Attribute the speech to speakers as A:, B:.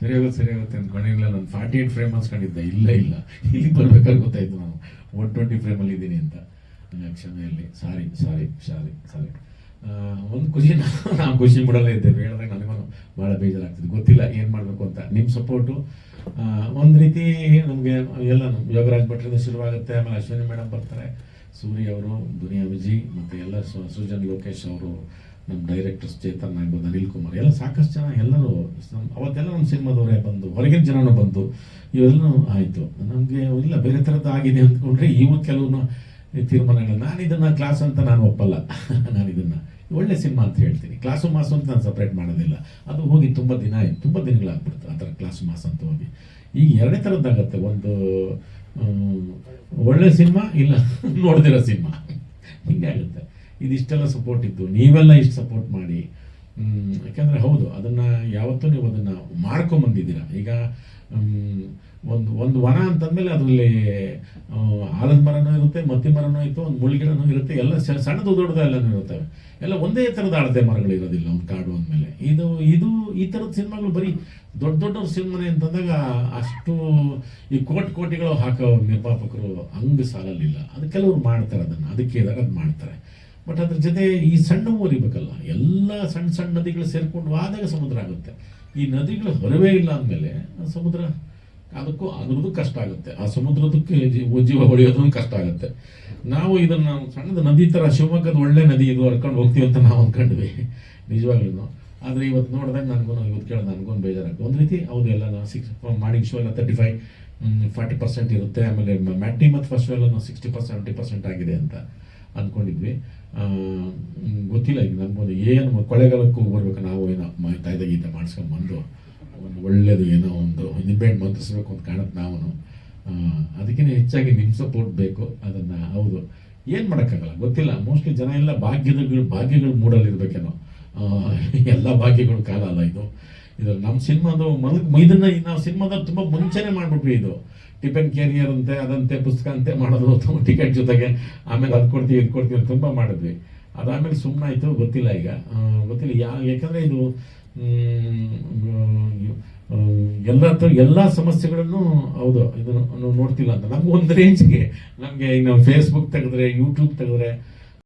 A: ಸರಿ ಆಗುತ್ತೆ ಸರಿ ಆಗುತ್ತೆ ಅಂದ್ಕೊಂಡಿಲ್ಲ ನಾನು ಫಾರ್ಟಿ ಏಟ್ ಫ್ರೇಮ್ ಅನ್ಸ್ಕೊಂಡಿದ್ದೆ ಇಲ್ಲ ಇಲ್ಲ. ಇಲ್ಲಿ ಬರ್ಬೇಕಾದ್ರೆ ಗೊತ್ತಾಯ್ತು ನಾನು. ಒನ್ ಟ್ವೆಂಟಿ ಫ್ರೇಮಲ್ಲಿ ಇದ್ದೀನಿ ಅಂತ. ಕ್ಷಮೆಯಲ್ಲಿ. ಸಾರಿ ಸಾರಿ ಸಾರಿ ಸಾರಿ ಒಂದು ಖುಷಿ ನಾವು ಖುಷಿ ಮಾಡಲ್ಲೇ ಇದ್ದೇವೆ. ಹೇಳಿದಾಗ ನನಗೂ ಭಾಳ ಬೇಜಾರಾಗ್ತದೆ. ಗೊತ್ತಿಲ್ಲ, ಏನು ಮಾಡಬೇಕು ಅಂತ. ನಿಮ್ಮ ಸಪೋರ್ಟು ಒಂದು ರೀತಿ ನಮಗೆ ಎಲ್ಲ ಯೋಗರಾಜ್ ಭಟ್ರಿಂದ ಶುರುವಾಗುತ್ತೆ. ಆಮೇಲೆ ಅಶ್ವಿನಿ ಮೇಡಮ್ ಬರ್ತಾರೆ. ಸೂರಿ ಅವರು, ದುನಿಯಾ ವಿಜಿ, ಮತ್ತು ಎಲ್ಲ ಸೃಜನ್ ಲೋಕೇಶ್ ಅವರು ನಮ್ಮ ಡೈರೆಕ್ಟರ್ಸ್ ಚೇತನ್ ಆಗ್ಬೋದು ಅನಿಲ್ ಕುಮಾರ್, ಎಲ್ಲ ಸಾಕಷ್ಟು ಜನ ಎಲ್ಲರೂ ಅವತ್ತೆಲ್ಲ ನಮ್ಮ ಸಿನಿಮಾದವರೇ ಬಂದು, ಹೊರಗಿನ ಜನನೂ ಬಂದು ಇವೆಲ್ಲೂ ಆಯಿತು. ನಮಗೆ ಇಲ್ಲ, ಬೇರೆ ಥರದ್ದು ಆಗಿದೆ ಅಂದ್ಕೊಂಡ್ರೆ ಇವು ಕೆಲವು ತೀರ್ಮಾನಗಳು ನಾನು ಇದನ್ನು ಕ್ಲಾಸ್ ಅಂತ ನಾನು ಒಪ್ಪಲ್ಲ. ನಾನು ಇದನ್ನು ಒಳ್ಳೆ ಸಿನಿಮಾ ಅಂತ ಹೇಳ್ತೀನಿ. ಕ್ಲಾಸು ಮಾಸು ಅಂತ ನಾನು ಸಪ್ರೇಟ್ ಮಾಡೋದಿಲ್ಲ. ಅದು ಹೋಗಿ ತುಂಬ ದಿನ ಆಯಿತು. ತುಂಬ ದಿನಗಳಾಗ್ಬಿಡ್ತು ಆ ಥರ ಕ್ಲಾಸು ಮಾಸ್ ಅಂತ ಹೋಗಿ. ಈಗ ಎರಡೇ ಥರದ್ದಾಗತ್ತೆ. ಒಂದು ಒಳ್ಳೆ ಸಿನಿಮಾ ಇಲ್ಲ, ನೋಡ್ದಿರೋ ಸಿನಿಮಾ. ಹಿಂಗೆ ಆಗುತ್ತೆ. ಇದಿಷ್ಟೆಲ್ಲ ಸಪೋರ್ಟ್ ಇತ್ತು. ನೀವೆಲ್ಲ ಇಷ್ಟು ಸಪೋರ್ಟ್ ಮಾಡಿ. ಯಾಕೆಂದರೆ ಹೌದು, ಅದನ್ನು ಯಾವತ್ತೂ ನೀವು ಅದನ್ನು ಮಾಡ್ಕೊಂಬಂದಿದ್ದೀರ. ಈಗ ಒಂದು ಒಂದು ವನ ಅಂತಂದಮೇಲೆ ಅದರಲ್ಲಿ ಆಲದ ಮರನೂ ಇರುತ್ತೆ, ಮತ್ತಿ ಮರನೂ ಇತ್ತು, ಒಂದು ಮುಳ್ಗಿಡನೂ ಇರುತ್ತೆ, ಎಲ್ಲ ಸಣ್ಣದು ದೊಡ್ಡದು ಎಲ್ಲನೂ ಇರುತ್ತವೆ ಎಲ್ಲ ಒಂದೇ ಥರದ ಅಳತೆ ಮರಗಳು ಇರೋದಿಲ್ಲ, ಒಂದು ಕಾಡು ಅಂದಮೇಲೆ. ಇದು ಇದು ಈ ಥರದ ಸಿನಿಮಾಗಳು ಬರೀ ದೊಡ್ಡ ದೊಡ್ಡವ್ರ ಸಿನಿಮಾನೆ ಅಂತಂದಾಗ ಅಷ್ಟು ಈ ಕೋಟಿ ಕೋಟಿಗಳು ಹಾಕೋ ನಿರ್ಮಾಪಕರು ಹಂಗೆ ಸಾಲಲ್ಲಿಲ್ಲ. ಅದು ಕೆಲವರು ಮಾಡ್ತಾರೆ ಅದನ್ನು, ಅದಕ್ಕೆ ಇದಾಗ ಅದು ಮಾಡ್ತಾರೆ. ಬಟ್ ಅದ್ರ ಜೊತೆ ಈ ಸಣ್ಣ ಊರಿಬೇಕಲ್ಲ ಎಲ್ಲ ಸಣ್ಣ ಸಣ್ಣ ನದಿಗಳು ಸೇರಿಕೊಂಡು ಆದಾಗ ಸಮುದ್ರ ಆಗುತ್ತೆ. ಈ ನದಿಗಳು ಹೊರವೇ ಇಲ್ಲ ಅಂದಮೇಲೆ ಸಮುದ್ರ ಅದಕ್ಕೂ ಅದ್ರದ್ದು ಕಷ್ಟ ಆಗುತ್ತೆ. ಆ ಸಮುದ್ರದಕ್ಕೆ ಜೀವ ಹೊಡೆಯೋದು ಕಷ್ಟ ಆಗುತ್ತೆ. ನಾವು ಇದನ್ನು ಸಣ್ಣದ ನದಿ ಥರ ಶಿವಮೊಗ್ಗದ ಒಳ್ಳೆ ನದಿ ಇದು ಹರ್ಕೊಂಡು ಹೋಗ್ತೀವಿ ಅಂತ ನಾವು ಅಂದ್ಕೊಂಡ್ವಿ ನಿಜವಾಗ್ಲೂ ಆದರೆ ಇವತ್ತು ನೋಡಿದಾಗ ನನಗೂ ಇವತ್ತು ಕೇಳಿದ ನನಗೂ ಬೇಜಾರಾಗ್ತದೆ. ಒಂದು ರೀತಿ ಹೌದು, ಎಲ್ಲ ನಾವು ಸಿಕ್ಸ್ ಮಾರ್ನಿಂಗ್ ಶೋ ಎಲ್ಲ ತರ್ಟಿ ಫೈವ್ ಫಾರ್ಟಿ ಪರ್ಸೆಂಟ್ ಇರುತ್ತೆ. ಆಮೇಲೆ ಮ್ಯಾಟಿ ಮತ್ತು ಫಸ್ಟ್ ಶೋ ಎಲ್ಲ ಸಿಕ್ಸ್ಟಿ ಪರ್ಸೆಂಟ್ ಪರ್ಸೆಂಟ್ ಆಗಿದೆ ಅಂತ. ಅಂದ್ಕೊಂಡಿದ್ವಿ. ಗೊತ್ತಿಲ್ಲ ಈಗ ನಮ್ಗೊಂದು ಏನು ಕೊಳೆಗಾಲಕ್ಕೂ ಬರ್ಬೇಕು ನಾವು ಏನೋ ತಾಯ್ದ ಗೀತೆ ಮಾಡಿಸ್ಕೊಂಬಂದು ಒಂದು ಒಳ್ಳೇದು ಏನೋ ಒಂದು ನಿಂಬೆಹಣ್ಣು ಮಂತ್ರಿಸ್ಬೇಕು ಅಂತ ಕಾಣುತ್ತೆ ನಾವು ಅದಕ್ಕಿಂತ ಹೆಚ್ಚಾಗಿ ನಿಮ್ಮ ಸಪೋರ್ಟ್ ಬೇಕು ಅದನ್ನು ಹೌದು. ಏನು ಮಾಡೋಕ್ಕಾಗಲ್ಲ ಗೊತ್ತಿಲ್ಲ. ಮೋಸ್ಟ್ಲಿ ಜನ ಎಲ್ಲ ಭಾಗ್ಯಗಳು ಭಾಗ್ಯಗಳು ಮೂಡಲ್ಲಿರ್ಬೇಕೇನೋ. ಆ, ಎಲ್ಲ ಭಾಗ್ಯಗಳು ಕಾಲ ಅಲ್ಲ ಇದು. ಇದು ನಮ್ಮ ಸಿನಿಮಾದು ಮೊದಲು ಇದನ್ನ ನಾವು ಸಿನಿಮಾದ ತುಂಬ ಮುಂಚೆನೇ ಮಾಡಿಬಿಟ್ವಿ ಇದು. ಟಿಫನ್ ಕೆರಿಯರ್ ಅಂತೆ, ಅದಂತೆ, ಪುಸ್ತಕ ಅಂತೆ ಮಾಡೋದು ಟಿಕೆಟ್ ಜೊತೆಗೆ. ಆಮೇಲೆ ಅದು ಕೊಡ್ತೀವಿ, ಇದು ಕೊಡ್ತೀವಿ ತುಂಬ ಮಾಡಿದ್ವಿ. ಅದಾದಮೇಲೆ ಸುಮ್ಮನಾಯಿತು ಗೊತ್ತಿಲ್ಲ ಈಗ. ಗೊತ್ತಿಲ್ಲ, ಯಾ ಯಾಕಂದರೆ ಇದು ಎಲ್ಲ ಎಲ್ಲ ಸಮಸ್ಯೆಗಳನ್ನು ಹೌದು, ಇದನ್ನು ನಾವು ನೋಡ್ತಿಲ್ಲ ಅಂತ. ನಮ್ಗೆ ಒಂದು ರೇಂಜ್ಗೆ ನಮಗೆ ಇನ್ನು ಫೇಸ್ಬುಕ್ ತೆಗೆದ್ರೆ ಯೂಟ್ಯೂಬ್ ತೆಗೆದ್ರೆ